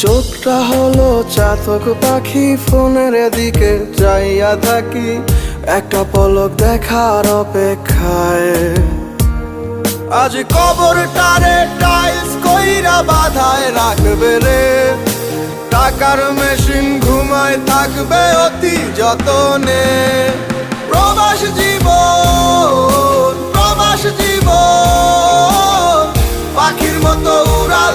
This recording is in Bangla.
চোখটা হলো চাতক পাখি, ফোনের দিকে চাইয়া থাকি। একটা পলক দেখার অপেক্ষায়। আজ কবরটারে টাইলস কইরা বাধায় রাখবে রে। টাকার মেশিন ঘুমায় থাকবে অতি যতনে। প্রবাস জীবন প্রবাস জীবন। পাখির মতো উড়াল